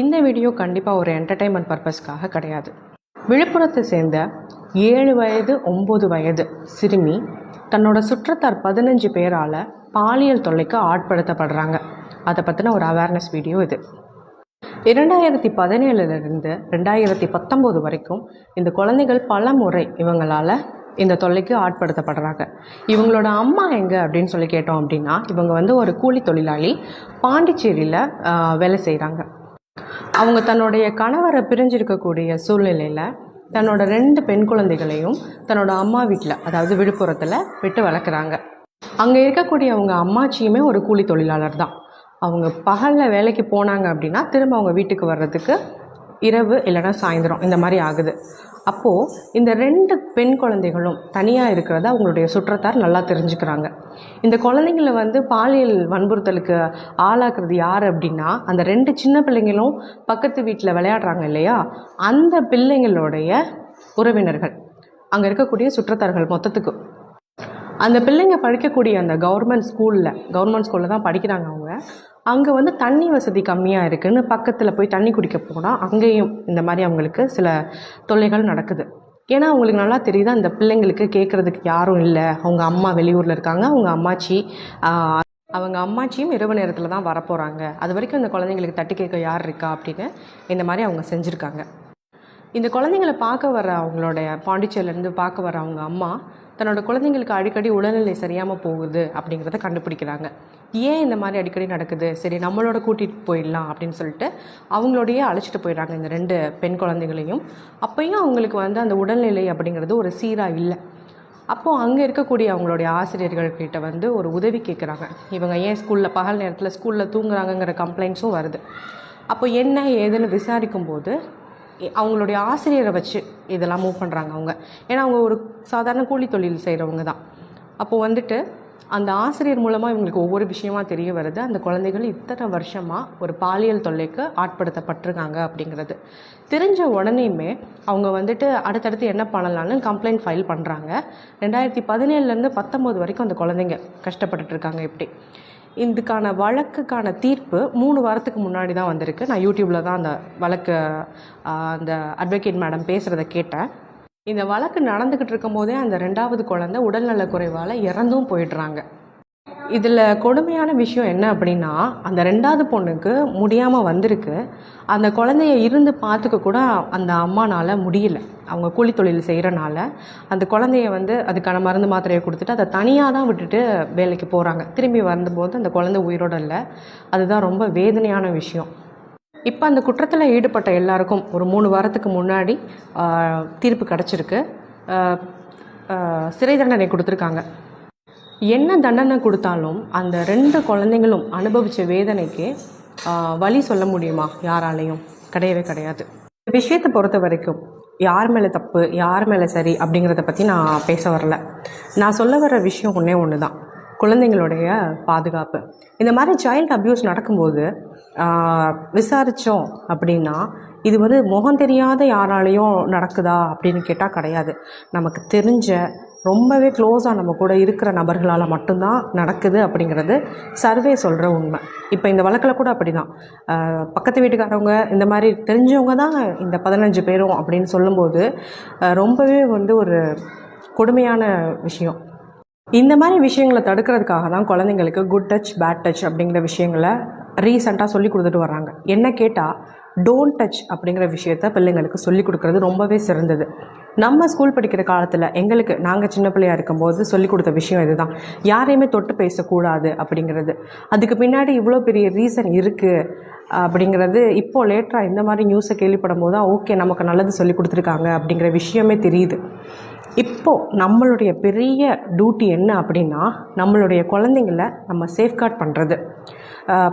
இந்த வீடியோ கண்டிப்பாக ஒரு என்டர்டைன்மெண்ட் பர்பஸ்க்காக கிடையாது. விழுப்புரத்தை சேர்ந்த ஏழு வயது ஒம்பது வயது சிறுமி தன்னோட சுற்றத்தார் பதினஞ்சு பேரால் பாலியல் தொல்லைக்கு ஆட்படுத்தப்படுறாங்க. அதை பற்றின ஒரு அவேர்னஸ் வீடியோ இது. இரண்டாயிரத்தி பதினேழுலேருந்து ரெண்டாயிரத்தி பத்தொம்போது வரைக்கும் இந்த குழந்தைகள் பல முறை இவங்களால் இந்த தொல்லைக்கு ஆட்படுத்தப்படுறாங்க. இவங்களோட அம்மா எங்கே அப்படின்னு சொல்லி கேட்டோம் அப்படின்னா இவங்க வந்து ஒரு கூலி தொழிலாளி பாண்டிச்சேரியில் வேலை செய்கிறாங்க அவங்க தன்னுடைய கணவரை பிரிஞ்சிருக்கக்கூடிய சூழ்நிலையில் தன்னோட ரெண்டு பெண் குழந்தைகளையும் தன்னோட அம்மா வீட்டில் அதாவது விழுப்புரத்தில் விட்டு வளர்க்குறாங்க. அங்கே இருக்கக்கூடிய அவங்க அம்மாச்சியுமே ஒரு கூலி தொழிலாளர் தான். அவங்க பகலில் வேலைக்கு போனாங்க அப்படின்னா திரும்ப அவங்க வீட்டுக்கு வர்றதுக்கு இரவு இல்லைன்னா சாயந்தரம் இந்த மாதிரி ஆகுது. அப்போது இந்த ரெண்டு பெண் குழந்தைகளும் தனியாக இருக்கிறத அவங்களுடைய சுற்றத்தார் நல்லா தெரிஞ்சுக்கிறாங்க. இந்த குழந்தைங்களை வந்து பாலியல் வன்புறுத்தலுக்கு ஆளாக்குறது யார் அப்படின்னா அந்த ரெண்டு சின்ன பிள்ளைங்களும் பக்கத்து வீட்டில் விளையாடுறாங்க இல்லையா? அந்த பிள்ளைங்களுடைய உறவினர்கள். அங்கே இருக்கக்கூடிய சுற்றத்தார்கள் மொத்தத்துக்கு. அந்த பிள்ளைங்க படிக்கக்கூடிய அந்த கவர்மெண்ட் ஸ்கூலில் கவர்மெண்ட் ஸ்கூலில் தான் படிக்கிறாங்க அவங்க. அங்கே வந்து தண்ணி வசதி கம்மியாக இருக்குன்னு பக்கத்தில் போய் தண்ணி குடிக்க போனால் அங்கேயும் இந்த மாதிரி அவங்களுக்கு சில தொல்லைகள் நடக்குது. ஏன்னா அவங்களுக்கு நல்லா தெரியுது அந்த பிள்ளைங்களுக்கு கேட்குறதுக்கு யாரும் இல்லை. அவங்க அம்மா வெளியூரில் இருக்காங்க. அவங்க அம்மாச்சி அவங்க அம்மாச்சியும் இரவு நேரத்தில் தான் வரப்போகிறாங்க அது வரைக்கும் இந்த குழந்தைங்களுக்கு தட்டி கேட்க யார் இருக்கா அப்படின்னு இந்த மாதிரி அவங்க செஞ்சுருக்காங்க. இந்த குழந்தைங்களை பார்க்க வர அவங்களுடைய பாண்டிச்சேரியிலேருந்து பார்க்க வர அவங்க அம்மா தன்னோட குழந்தைங்களுக்கு அடிக்கடி உடல்நிலை சரியாமல் போகுது அப்படிங்கிறத கண்டுபிடிக்கிறாங்க. ஏன் இந்த மாதிரி அடிக்கடி நடக்குது? சரி நம்மளோட கூட்டிகிட்டு போயிடலாம் அப்படின்னு சொல்லிட்டு அவங்களோடையே அழைச்சிட்டு போயிடுறாங்க இந்த ரெண்டு பெண் குழந்தைகளையும். அப்பையும் அவங்களுக்கு வந்து அந்த உடல்நிலை அப்படிங்கிறது ஒரு சீராக இல்லை. அப்போது அங்கே இருக்கக்கூடிய அவங்களுடைய ஆசிரியர்கள்கிட்ட வந்து ஒரு உதவி கேட்குறாங்க இவங்க ஏன் ஸ்கூலில் பகல் நேரத்தில் ஸ்கூலில் தூங்குறாங்கங்கிற கம்ப்ளைண்ட்ஸும் வருது. அப்போ என்ன ஏதுன்னு விசாரிக்கும்போது அவங்களுடைய ஆசிரியரை வச்சு இதெல்லாம் மூவ் பண்ணுறாங்க அவங்க. ஏன்னா அவங்க ஒரு சாதாரண கூலி தொழில் செய்கிறவங்க தான். அப்போது வந்துட்டு அந்த ஆசிரியர் மூலமாக இவங்களுக்கு ஒவ்வொரு விஷயமா தெரிய வருது. அந்த குழந்தைகள் இத்தனை வருஷமாக ஒரு பாலியல் தொல்லைக்கு ஆட்படுத்தப்பட்டிருக்காங்க அப்படிங்கிறது. தெரிஞ்ச உடனேயுமே அவங்க வந்துட்டு அடுத்தடுத்து என்ன பண்ணலான்னு கம்ப்ளைண்ட் ஃபைல் பண்ணுறாங்க ரெண்டாயிரத்தி பதினேழுலேருந்து பத்தொம்போது வரைக்கும் அந்த குழந்தைங்க கஷ்டப்பட்டுட்ருக்காங்க இப்படி இதுக்கான வழக்குக்கான தீர்ப்பு மூணு வாரத்துக்கு முன்னாடி தான் வந்திருக்கு. நான் யூடியூப்பில் தான் அந்த வழக்கு அந்த அட்வொகேட் மேடம் பேசுகிறத கேட்டேன். இந்த வழக்கு நடந்துக்கிட்டு இருக்கும்போதே அந்த ரெண்டாவது குழந்தை உடல்நலக் குறைவால் இறந்தும் போயிடுறாங்க. இதில் கொடுமையான விஷயம் என்ன அப்படின்னா அந்த ரெண்டாவது பொண்ணுக்கு முடியாமல் வந்திருக்கு. அந்த குழந்தைய இருந்து பார்த்துக்க கூட அந்த அம்மானால் முடியல. அவங்க கூலி தொழில் செய்கிறனால அந்த குழந்தைய வந்து அதுக்கான மருந்து மாத்திரையை கொடுத்துட்டு அதை தனியாக தான் விட்டுட்டு வேலைக்கு போகிறாங்க திரும்பி வரும்போது அந்த குழந்தை உயிரோட இல்லை. அதுதான் ரொம்ப வேதனையான விஷயம். இப்போ அந்த குற்றத்தில் ஈடுபட்ட எல்லாருக்கும் ஒரு மூணு வாரத்துக்கு முன்னாடி தீர்ப்பு கிடச்சிருக்கு. சிறை தண்டனை கொடுத்துருக்காங்க. என்ன தண்டனை கொடுத்தாலும் அந்த ரெண்டு குழந்தைங்களும் அனுபவித்த வேதனைக்கு வழி சொல்ல முடியுமா? யாராலையும். கிடையவே கிடையாது. விஷயத்தை பொறுத்த வரைக்கும் யார் மேலே தப்பு யார் மேலே சரி அப்படிங்கிறத பற்றி நான் பேச வரல. நான் சொல்ல வர விஷயம் ஒன்றே ஒன்று தான் குழந்தைங்களுடைய பாதுகாப்பு. இந்த மாதிரி சைல்டு அப்யூஸ் நடக்கும்போது விசாரித்தோம் அப்படின்னா இது வந்து முகம் தெரியாத யாராலையும் நடக்குதா அப்படின்னு கேட்டால் கிடையாது. நமக்கு தெரிஞ்ச ரொம்பவே க்ளோஸாக நம்ம கூட இருக்கிற நபர்களால் மட்டும்தான் நடக்குது அப்படிங்கிறது சர்வே சொல்கிற உண்மை. இப்போ இந்த வழக்கில் கூட அப்படி தான் பக்கத்து வீட்டுக்காரவங்க இந்த மாதிரி தெரிஞ்சவங்க தான் இந்த பதினஞ்சு பேரும் அப்படின்னு சொல்லும்போது ரொம்பவே வந்து ஒரு கொடுமையான விஷயம். இந்த மாதிரி விஷயங்களை தடுக்கிறதுக்காக தான் குழந்தைங்களுக்கு குட் டச் பேட் டச் அப்படிங்கிற விஷயங்களை ரீசெண்டாக சொல்லி கொடுத்துட்டு வர்றாங்க. என்ன கேட்டால் டோன்ட் டச் அப்படிங்கிற விஷயத்த பிள்ளைங்களுக்கு சொல்லி கொடுக்கறது ரொம்பவே சிறந்தது. நம்ம ஸ்கூல் படிக்கிற காலத்தில் எங்களுக்கு நாங்கள் சின்ன பிள்ளையா இருக்கும்போது சொல்லி கொடுத்த விஷயம் இதுதான். யாரையுமே தொட்டு பேசக்கூடாது அப்படிங்கிறது. அதுக்கு பின்னாடி இவ்வளோ பெரிய ரீசன் இருக்குது அப்படிங்கிறது இப்போது லேட்டராக இந்த மாதிரி நியூஸை கேள்விப்படும் போது தான் ஓகே நமக்கு நல்லது சொல்லி கொடுத்துருக்காங்க அப்படிங்கிற விஷயமே தெரியுது. இப்போ நம்மளுடைய பெரிய டியூட்டி என்ன அப்படின்னா நம்மளுடைய குழந்தைங்கள நம்ம சேஃப்கார்ட் பண்ணுறது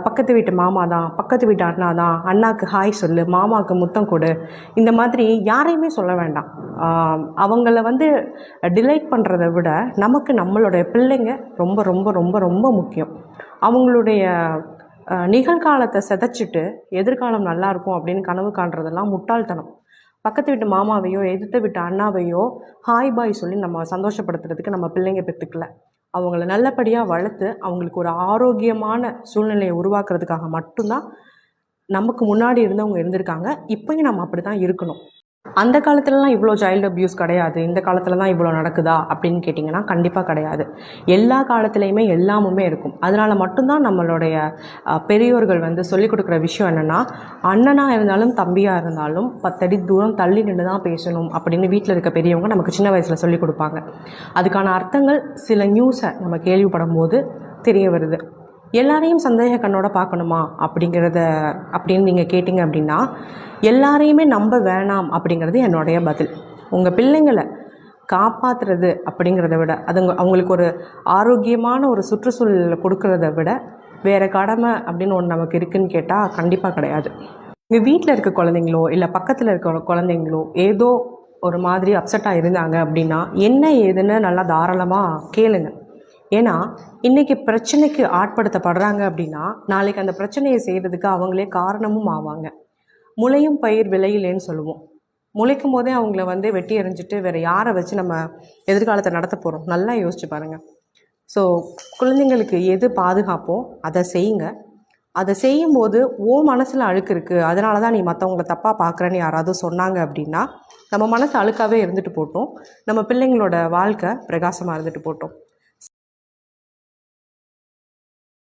பக்கத்து வீட்டு மாமா தான் பக்கத்து வீட்டு அண்ணா தான் அண்ணாக்கு ஹாய் சொல்லு மாமாவுக்கு முத்தம் கொடு இந்த மாதிரி யாரையுமே சொல்ல வேண்டாம். அவங்கள வந்து டிலைட் பண்ணுறத விட நமக்கு நம்மளுடைய பிள்ளைங்க ரொம்ப ரொம்ப ரொம்ப ரொம்ப முக்கியம். அவங்களுடைய நிகழ்காலத்தை சிதைச்சிட்டு எதிர்காலம் நல்லாயிருக்கும் அப்படின்னு கனவு காண்றதெல்லாம் முட்டாள்தனம். பக்கத்து வீட்டு மாமாவையோ எதிர்த்த வீட்டு அண்ணாவையோ ஹாய் பாய் சொல்லி நம்ம சந்தோஷப்படுத்துறதுக்கு நம்ம பிள்ளைங்க பெற்றுக்கல அவங்கள நல்லபடியாக வளர்த்து அவங்களுக்கு ஒரு ஆரோக்கியமான சூழ்நிலையை உருவாக்குறதுக்காக மட்டும்தான் நமக்கு முன்னாடி இருந்தவங்க இருந்திருக்காங்க. இப்போயும் நம்ம அப்படி தான் இருக்கணும். அந்த காலத்துலலாம் இவ்வளோ சைல்டு அப்யூஸ் கிடையாது. இந்த காலத்தில் தான் இவ்வளோ நடக்குதா? அப்படின்னு கேட்டிங்கன்னா கண்டிப்பாக கிடையாது. எல்லா காலத்துலேயுமே எல்லாமுமே இருக்கும். அதனால் மட்டும்தான் நம்மளுடைய பெரியோர்கள் வந்து சொல்லிக் கொடுக்குற விஷயம் என்னென்னா அண்ணனாக இருந்தாலும் தம்பியாக இருந்தாலும் பத்தடி தூரம் தள்ளி நின்று தான் பேசணும் அப்படின்னு வீட்டில் இருக்க பெரியவங்க நமக்கு சின்ன வயசில் சொல்லிக் கொடுப்பாங்க. அதுக்கான அர்த்தங்கள் சில நியூஸை நம்ம கேள்விப்படும் போது தெரிய வருது. எல்லாரையும் சந்தேக கண்ணோட பார்க்கணுமா அப்படிங்கிறத அப்படின்னு நீங்கள் கேட்டிங்க அப்படின்னா எல்லாரையுமே நம்ப வேணாம் அப்படிங்கிறது என்னுடைய பதில். உங்கள் பிள்ளைங்களை காப்பாற்றுறது அப்படிங்கிறத விட அதுங்க அவங்களுக்கு ஒரு ஆரோக்கியமான ஒரு சுற்றுச்சூழலை கொடுக்கறத விட வேறு கடமை அப்படின்னு ஒன்று நமக்கு இருக்குன்னு கேட்டால் கண்டிப்பாக கிடையாது. இங்கே வீட்டில் இருக்க குழந்தைங்களோ இல்லை பக்கத்தில் இருக்க குழந்தைங்களோ ஏதோ ஒரு மாதிரி அப்செட்டாக இருந்தாங்க அப்படின்னா என்ன ஏதுன்னு நல்லா தாராளமாக கேளுங்க. ஏன்னா இன்றைக்கி பிரச்சனைக்கு ஆட்படுத்தப்படுறாங்க அப்படின்னா நாளைக்கு அந்த பிரச்சனையை செய்கிறதுக்கு அவங்களே காரணமும் ஆவாங்க. முளையும் பயிர் விளையிலேன்னு சொல்லுவோம். முளைக்கும் போதே அவங்கள வந்து வெட்டி எறிஞ்சிட்டு வேறு யாரை வச்சு நம்ம எதிர்காலத்தை நடத்த போகிறோம் நல்லா யோசிச்சு பாருங்கள் ஸோ குழந்தைங்களுக்கு எது பாதுகாப்போ அதை செய்யுங்க. அதை செய்யும்போது ஓ மனசில் அழுக்கு இருக்குது அதனால தான் நீ மற்றவங்கள தப்பாக பார்க்குறேன்னு யாராவது சொன்னாங்க அப்படின்னா நம்ம மனசு அழுக்காகவே இருந்துட்டு போட்டோம். நம்ம பிள்ளைங்களோட வாழ்க்கை பிரகாசமாக இருந்துட்டு போட்டோம்.